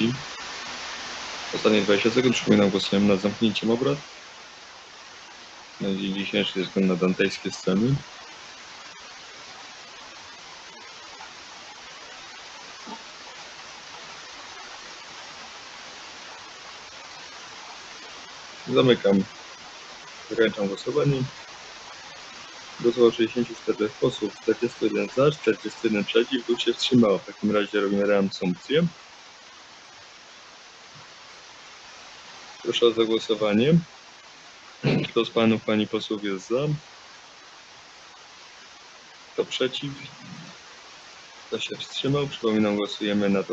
przeciw? Ostatnie 20 sekund. Przypominam, głosujemy nad zamknięciem obrad. Na dzień dzisiejszy ze względu na dantejskie sceny. Zamykam. Zakończam głosowanie. Głosowało 64 posłów, 41 za, 41 przeciw, dwóch się wstrzymało. W takim razie robimy reasumpcję. Proszę o zagłosowanie. Kto z panów, pani posłów jest za? Kto przeciw? Kto się wstrzymał? Przypominam, głosujemy nad,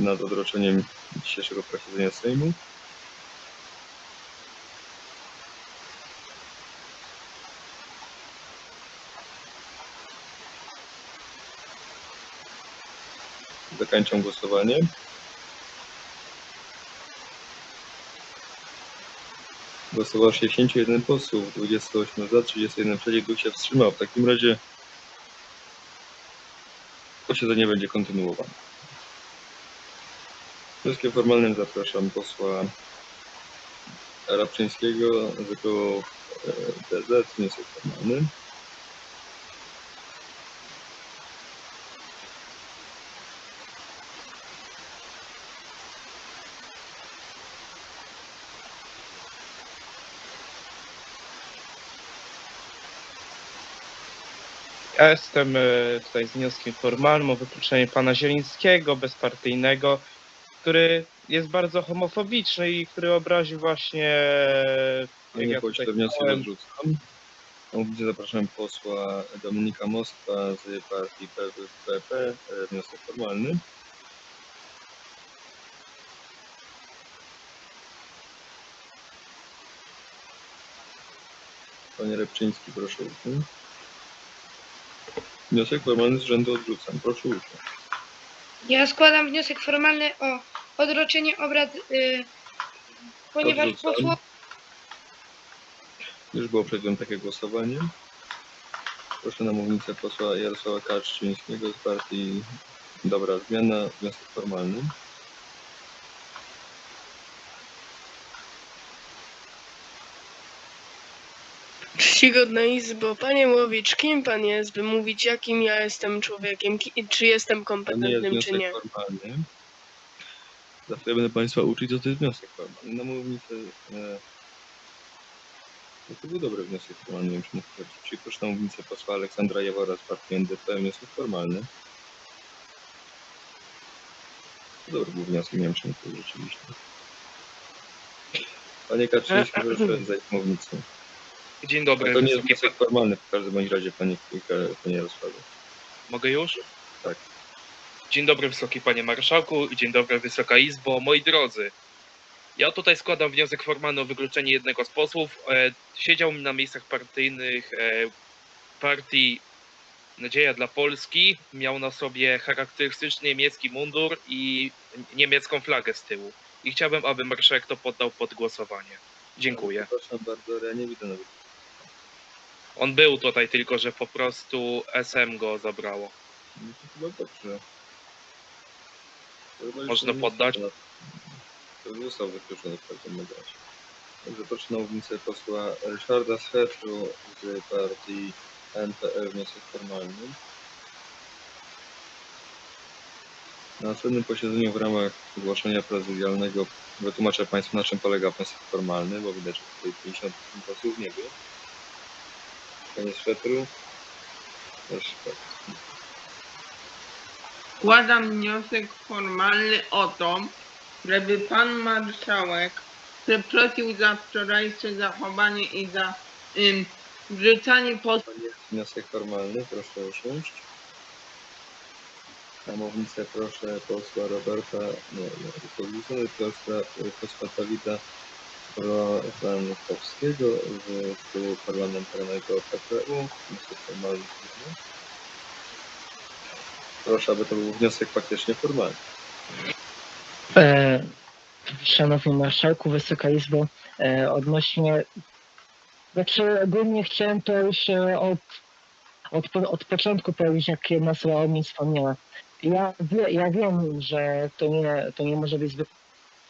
nad odroczeniem dzisiejszego posiedzenia Sejmu. Zakończam głosowanie. Głosowało 61 posłów, 28 za, 31 przeciw, dwóch się wstrzymał. W takim razie posiedzenie będzie kontynuowane. Wnioskiem formalnym zapraszam posła Rabczyńskiego z koło e, DZ, wniosek formalny. Jestem e, tutaj z wnioskiem formalnym o wykluczenie pana Zielińskiego, bezpartyjnego, który jest bardzo homofobiczny i który obraził właśnie. jak Panie ja tutaj wniosek czytałem, odrzucam. Na mównicę zapraszam posła Dominika Moskwa z partii PP, e, wniosek formalny. Panie Repczyński, proszę usiąść. Wniosek formalny z rzędu odrzucam. Proszę usiąść. Ja składam wniosek formalny o odroczenie obrad, y, ponieważ Odrzucam. posłowie Już było przed chwilą takie głosowanie. Proszę na mównicę posła Jarosława Kaczyńskiego z partii Dobra Zmiana. Wniosek formalny. Czcigodna Izbo, Panie Łowicz, kim Pan jest, by mówić, jakim ja jestem człowiekiem, ki- czy jestem To nie jest kompetentnym, czy wniosek nie? formalny. Za chwilę będę Państwa uczyć, co to jest wniosek formalny. Na mównicę... E... no to był dobry wniosek formalny, nie wiem czy mógł powiedzieć. Proszę na mównicę posła Aleksandra Jawora z partii NDP. Wniosek formalny. To dobry był wniosek, nie wiem czy mógł powiedzieć rzeczywiście. Panie Kaczyński, proszę zejść z mównicy. Dzień dobry, to nie jest wysoki wniosek formalny w każdym bądź razie, panie, panie Jarosławie. Mogę już? Tak. Dzień dobry, wysoki panie marszałku i dzień dobry, wysoka izbo. Moi drodzy, ja tutaj składam wniosek formalny o wykluczenie jednego z posłów. E, siedział na miejscach partyjnych e, partii Nadzieja dla Polski. Miał na sobie charakterystyczny niemiecki mundur i niemiecką flagę z tyłu. I chciałbym, aby marszałek to poddał pod głosowanie. Dziękuję. Proszę bardzo, ja nie widzę nawet. On był tutaj, tylko że po prostu SM go zabrało. No to chyba dobrze. Chyba już Można nie poddać? został- To już został wykluczony w każdym razie. Dobrze, proszę na mównicę posła Ryszarda Scheczu z partii NPL wniosek formalny. Na następnym posiedzeniu w ramach zgłoszenia prezydialnego wytłumaczę Państwu na czym polega wniosek formalny, bo widać, że tutaj 50 posłów nie było. Panie Szwetru. Bardzo. Składam wniosek formalny o to, żeby pan marszałek przeprosił za wczorajsze zachowanie i za ym, wrzucanie jest wniosek formalny, proszę usiąść. Na mównicę proszę posła Roberta, nie, nie, posła, posła Dawida Frankowskiego z klubu parlamentarnego PPU. Wniosek formalny. Proszę, aby to był wniosek faktycznie formalny. E, Szanowny Marszałku, Wysoka Izbo, e, odnośnie, znaczy ogólnie chciałem to już e, od, od, od początku powiedzieć, jak jedna osoba o mnie wspomniała. Ja, ja wiem, że to nie, to nie może być zwykły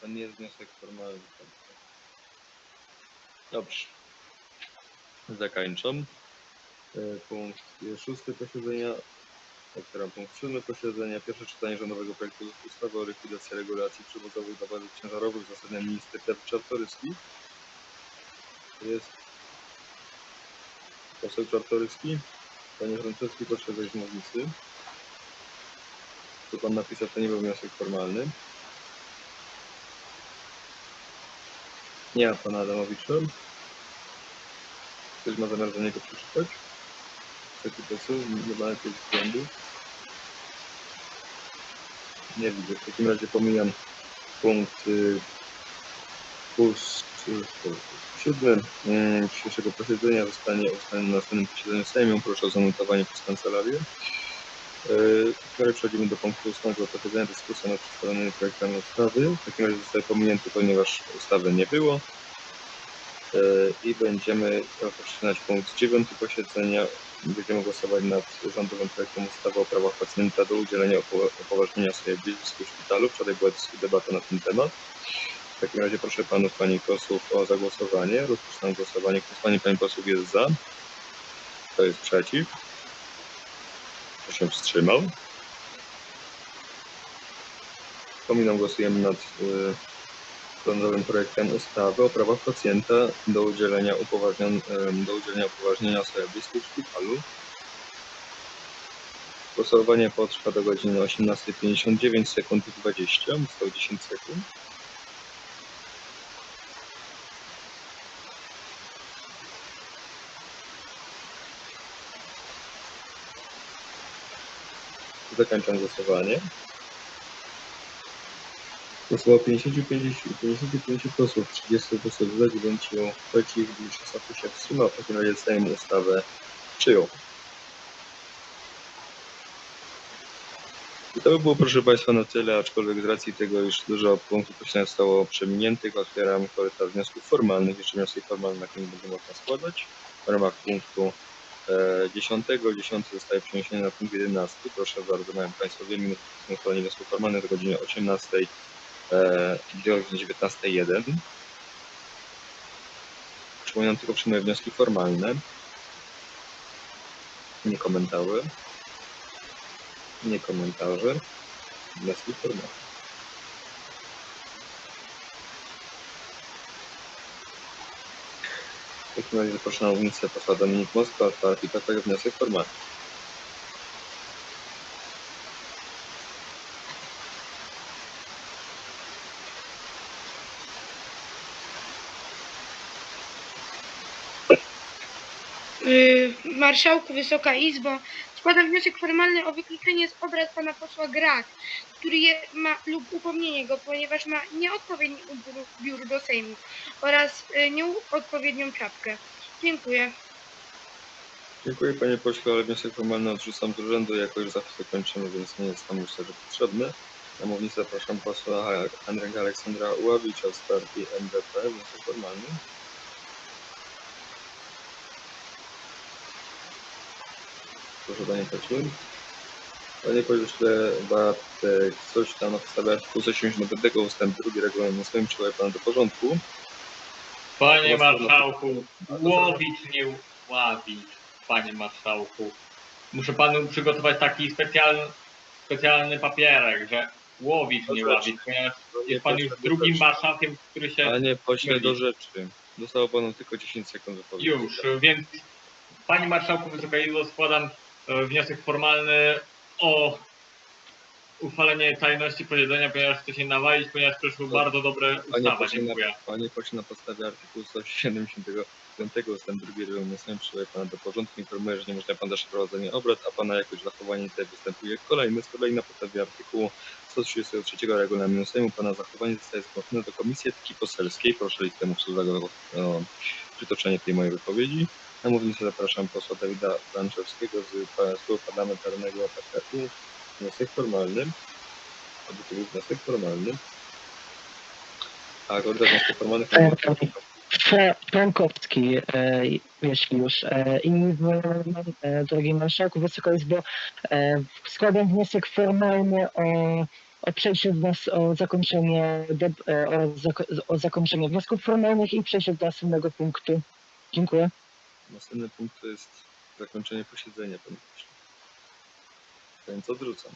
To nie jest wniosek formalny. Dobrze. Zakończam. E, Punkt szósty posiedzenia. Otwieram punkt siódmy posiedzenia. Pierwsze czytanie rządowego projektu ustawy o likwidacji regulacji przewozowych towarów ciężarowych w zasadzie minister Czartoryski. Jest poseł Czartoryski. Panie Franceski, proszę wejść z mównicy. Tu pan napisał, to nie był wniosek formalny. Nie ma pana Adamowicza. Ktoś ma zamiar do niego przeczytać? Taki poseł, nie ma jakichś względów. Nie widzę. W takim razie pomijam punkt y, pust, y, siódmy y, dzisiejszego posiedzenia. Zostanie ustalony na następnym posiedzeniu Sejmu. Proszę o zanotowanie przez kancelarię. Yy, Teraz przechodzimy do punktu ósmego posiedzenia. Dyskusja nad przedstawionymi projektami ustawy. W takim razie zostaje pominięty, ponieważ ustawy nie było. Yy, I będziemy rozpoczynać punkt dziewiąty posiedzenia. Będziemy głosować nad rządowym projektem ustawy o prawach pacjenta do udzielenia upo- upoważnienia sobie blisko w szpitalu. Wczoraj była debata na ten temat. W takim razie proszę panów, pani posłów o zagłosowanie. Rozpoczynam głosowanie. Kto z pani, pani posłów jest za? Kto jest przeciw? Kto się wstrzymał? Przypominam, głosujemy nad y, projektem ustawy o prawach pacjenta do udzielenia, upoważnion, em, do udzielenia upoważnienia sobie bliskich w szpitalu. Głosowanie potrwa do godziny 18.59 sekund i 20, zostało 10 sekund. Zakończam głosowanie. Głosowało 55, 55 posłów, 30 posłów za, 9 przeciw, 26 się wstrzymał. W takim razie Sejm ustawę przyjął. I to by było, proszę Państwa, na tyle, aczkolwiek z racji tego, iż dużo punktów posiedzenia zostało przeminiętych, otwieram korytarz wniosków formalnych. Jeszcze wnioski formalne, na nie będzie można składać. W ramach punktu 10. 10 zostaje przeniesiony na punkt 11. Proszę bardzo, mają Państwo dwie minuty na składanie wniosków formalnych do godziny 18 e, do godziny 19.01. Przypominam tylko przyjmuję wnioski formalne. Nie komentarze. Nie komentarze. Wnioski formalne. Takim razie proszę na mównicę posła Dominik Moskwa, PPG wniosek formalny. Yy, Marszałku, Wysoka Izbo, składam wniosek formalny o wykluczenie z obrad pana posła Grach, który je ma lub upomnienie go, ponieważ ma nieodpowiedni ubór biur do Sejmu oraz yy, nieodpowiednią czapkę. Dziękuję. Dziękuję panie pośle, ale wniosek formalny odrzucam z urzędu, jako już zapis więc nie jest tam myślę, że potrzebny. Na mównicę zapraszam posła Henryka Aleksandra Ławicza z partii MDP, wniosek formalny. Proszę panie pośle. Panie pośle Bartek, coś tam na podstawie artykułu 175 ustęp 2 regulaminu swoim przywołuje pan do porządku. Panie Głos pana- marszałku, łowić nie ławić, panie marszałku. Muszę panu przygotować taki specjalny, specjalny papierek, że łowić nie ławić, ponieważ jest pan już drugim marszałkiem, który się Panie pośle, do rzeczy. Zostało panu tylko 10 sekund wypowiedzi. już, więc panie marszałku Wysoka Izbo składam wniosek formalny o uchwalenie tajności posiedzenia, ponieważ chce się nawalić, ponieważ przyszły Dobrze. bardzo dobre ustawa. Dziękuję. panie pośle, na podstawie artykułu 175 ustęp 2 regulaminu przywołuję pana do porządku. Informuję, że nie można pan dalsze prowadzenie obrad, a pana jakość zachowanie tutaj występuje kolejny. Z kolei na podstawie artykułu 133 regulaminu Sejmu pana zachowanie zostaje zgłoszone do Komisji Etyki Poselskiej. Proszę listę mówców o przytoczenie tej mojej wypowiedzi. Na mównicę zapraszam posła Dawida Franczewskiego z Klubu Parlamentarnego PPU. Wniosek formalny. Aby to był wniosek formalny. A korytarz wniosków formalnych. Tak, tak. Fra Frankowski, e, jeśli już. E, I w, e, drogi marszałku, Wysoka Izbo, e, składam wniosek formalny o, o przejście do nas, o zakończenie, e, o, zako o zakończenie wniosków formalnych i przejście do następnego punktu. Dziękuję. Następny punkt to jest zakończenie posiedzenia, panie pośle. Więc odrzucam.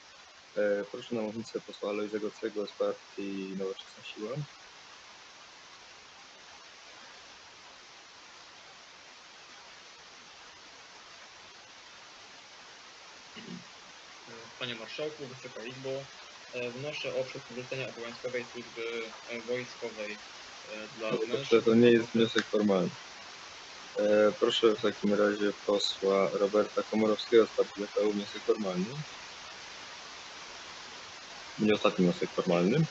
E, proszę na mównicę posła Alojzego Cego z partii Nowoczesna Siła. Panie Marszałku, Wysoka Izbo, e, wnoszę o przywrócenie obowiązkowej służby e, wojskowej e, dla mężczyzn. to nie jest wniosek formalny. E, proszę w takim razie posła Roberta Komorowskiego z partii BPU wniosek formalny. Nie ostatni wniosek formalny.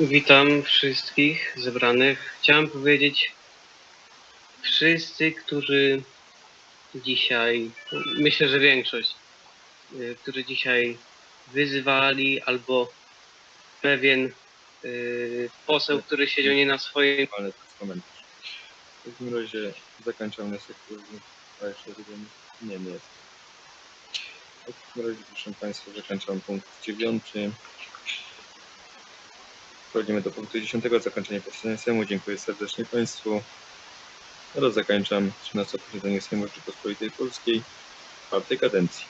Witam wszystkich zebranych. Chciałem powiedzieć, wszyscy, którzy dzisiaj, myślę, że większość, y, którzy dzisiaj wyzywali albo pewien y, poseł, który siedział nie na swoim Ale to jest komentarz. W takim razie zakończam wniosek. A jeszcze jeden. Nie, nie jest. W takim razie, proszę Państwa, zakończam punkt dziewiąty. Przechodzimy do punktu dziesiątego, zakończenie posiedzenia Sejmu. Dziękuję serdecznie Państwu. Teraz zakończam 13 posiedzenie Sejmu Rzeczypospolitej Polskiej czwartej kadencji.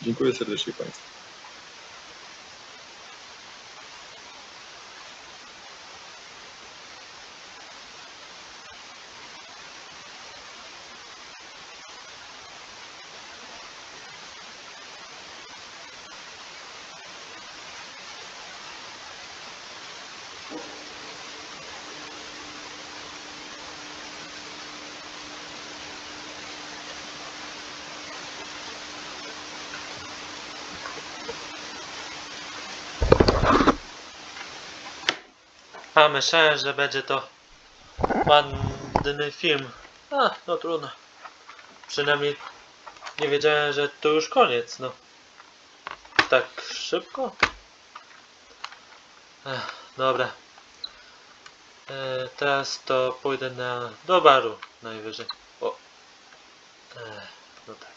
Dziękuję serdecznie Państwu. A myślałem, że będzie to ładny film. A, no trudno. Przynajmniej nie wiedziałem, że to już koniec, no. Tak szybko? Ech, dobra. E, teraz to pójdę na... do baru najwyżej. O. E, no tak.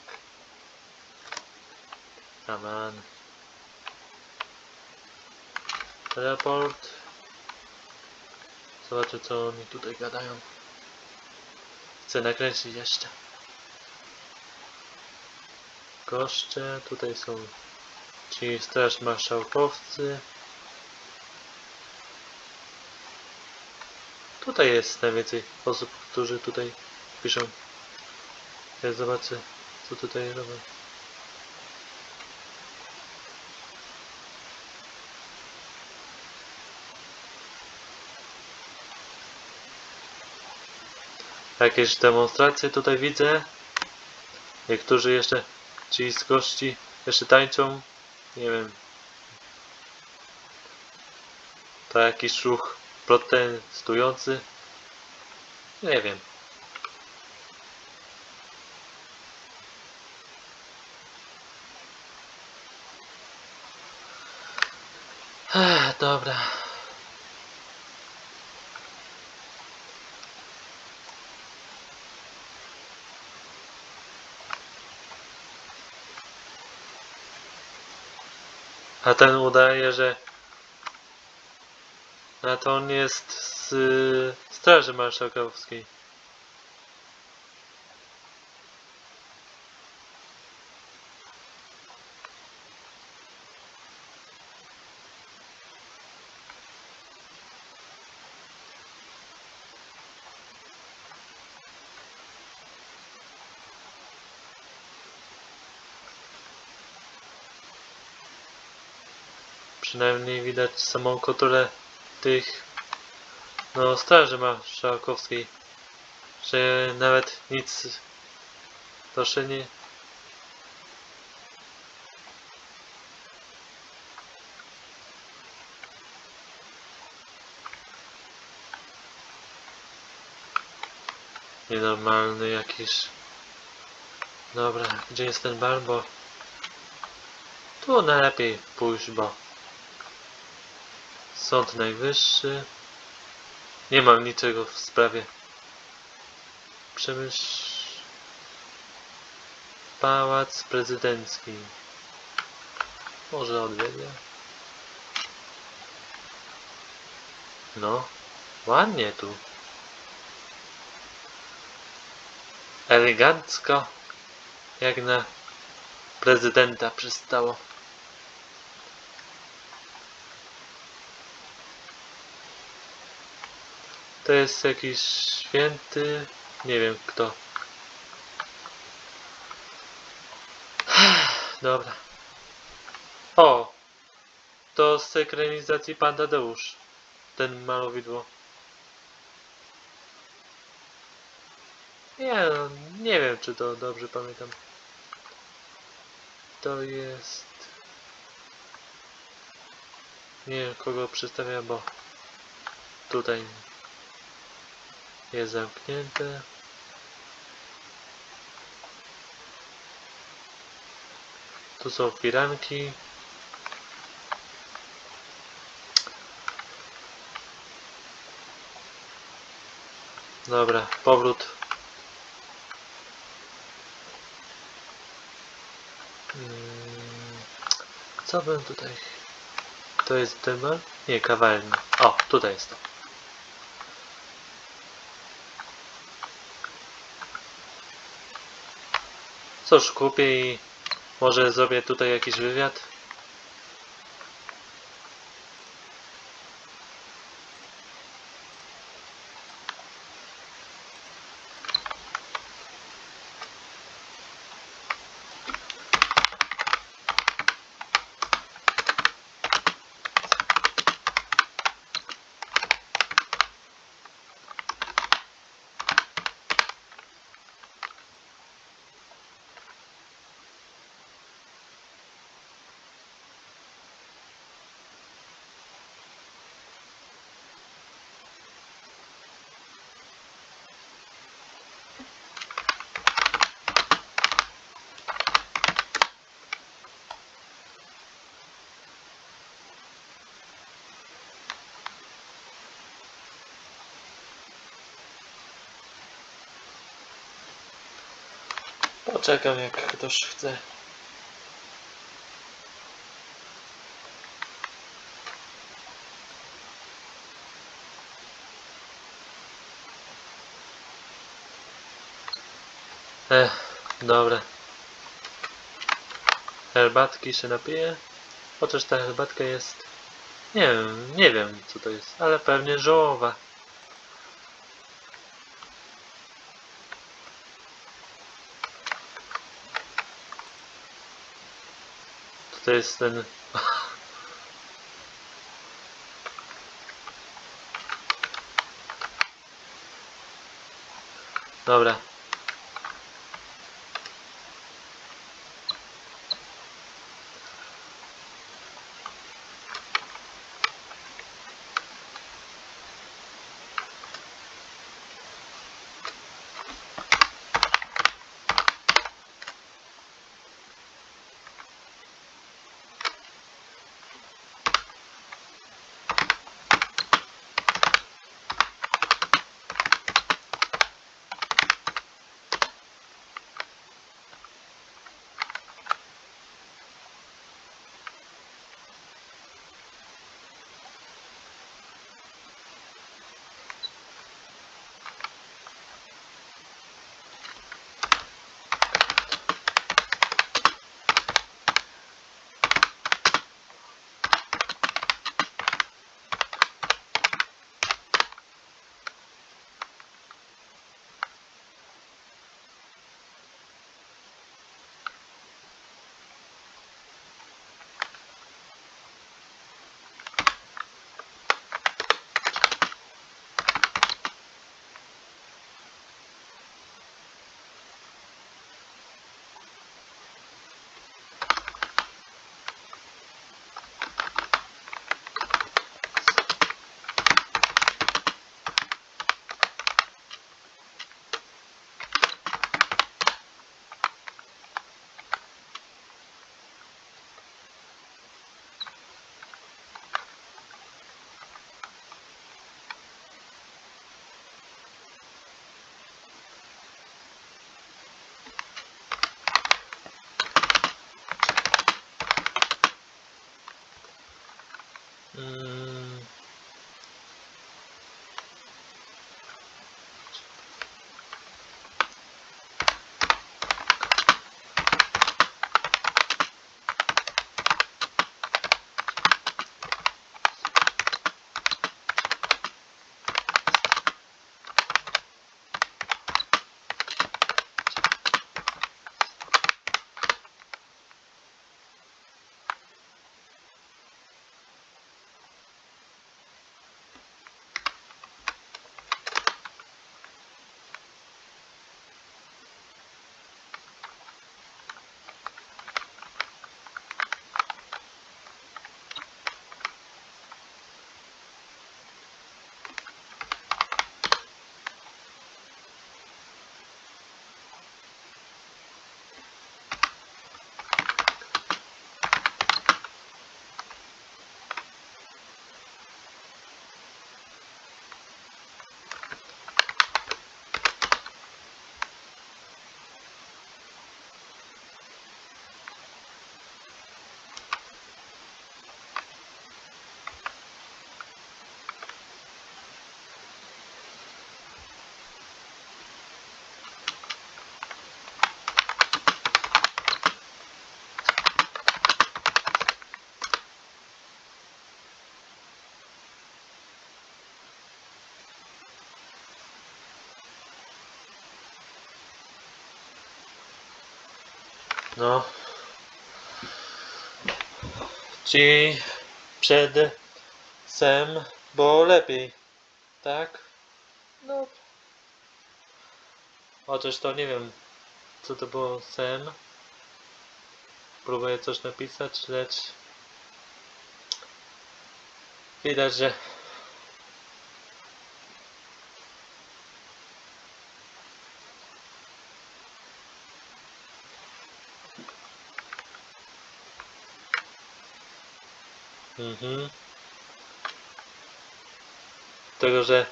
Come on. Teleport. Zobaczę co oni tutaj gadają. Chcę nakręcić jeszcze. Goście, tutaj są ci straż marszałkowcy. Tutaj jest najwięcej osób, którzy tutaj piszą. Ja zobaczę co tutaj robią. Jakieś demonstracje tutaj widzę. Niektórzy jeszcze, ci z gości, jeszcze tańczą. Nie wiem. To jakiś ruch protestujący. Nie wiem. Dobra. A ten udaje, że a to on jest z Straży Marszałkowskiej. przynajmniej widać samą kontrolę tych no, straży marszałkowskiej, że nawet nic proszę nie nienormalny jakiś. Dobra, gdzie jest ten bar, bo tu najlepiej pójść, bo Sąd Najwyższy. Nie mam niczego w sprawie. Przemyśl... Pałac Prezydencki. Może odwiedzię. No, ładnie tu. Elegancko. Jak na prezydenta przystało. To jest jakiś święty, nie wiem kto. Dobra. O! To z ekranizacji Pan Tadeusz. Ten malowidło. Nie, no, nie wiem czy to dobrze pamiętam. To jest... Nie wiem kogo przedstawia, bo tutaj jest zamknięte. Tu są firanki. Dobra, powrót. Mm, Co bym tutaj... To jest dymer? Nie, kawalnia. O, tutaj jest to. Cóż, kupię i może zrobię tutaj jakiś wywiad. Poczekam jak ktoś chce. Ech, dobra. Herbatki się napiję. Chociaż ta herbatka jest... Nie wiem, nie wiem co to jest, ale pewnie żołowa. To jest ten... Dobra. No. Ci przed sem było lepiej, tak? No. Chociaż to nie wiem, co to było sem. Próbuję coś napisać, lecz widać, że Mhm. Tego, że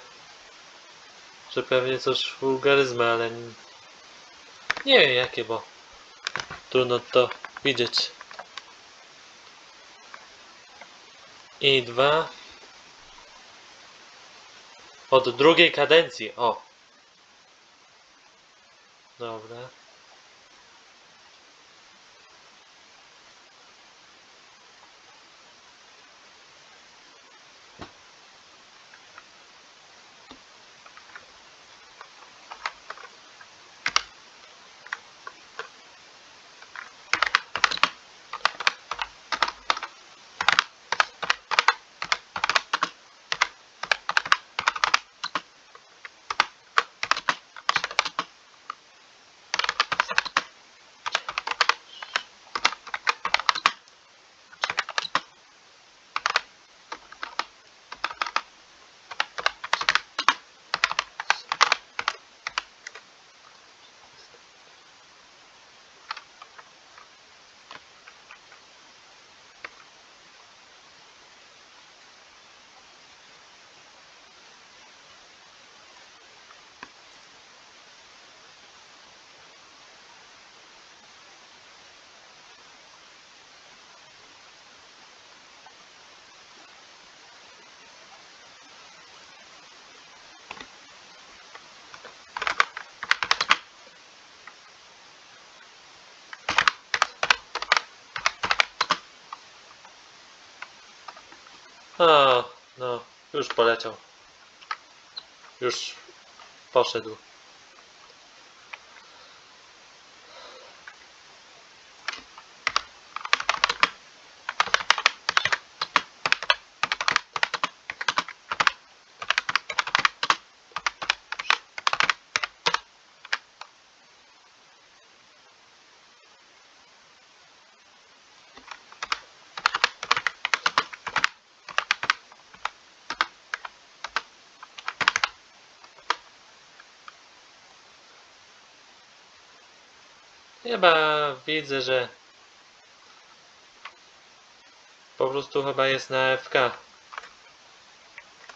że pewnie coś wulgaryzmy, ale nie wiem jakie, bo trudno to widzieć. I dwa. Od drugiej kadencji, o. Dobra. A, no, już poleciał. Już poszedł. Chyba widzę, że po prostu chyba jest na FK.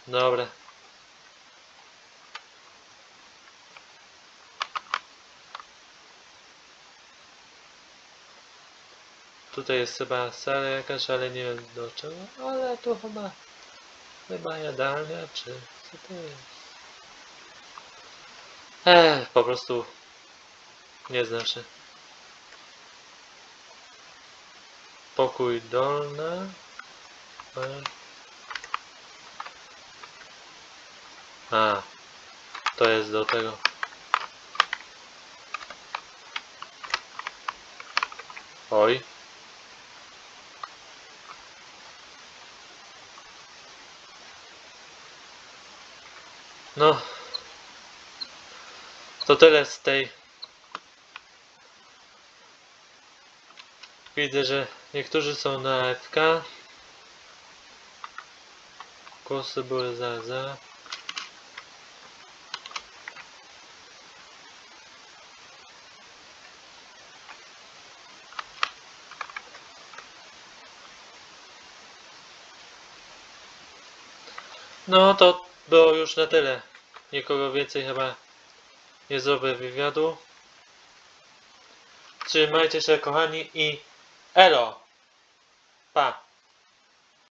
Dobra. Tu tutaj jest chyba sala jakaś, ale nie wiem do czego, ale to chyba chyba jadalnia, czy co to jest? Ech, po prostu nie znam się. Pokój dolny. A, to jest do tego. Oj. No. To tyle z tej. Widzę, że niektórzy są na FK. Głosy były za, za. No to było już na tyle. Nikogo więcej chyba nie zrobię wywiadu. Trzymajcie się kochani i elo! Pak.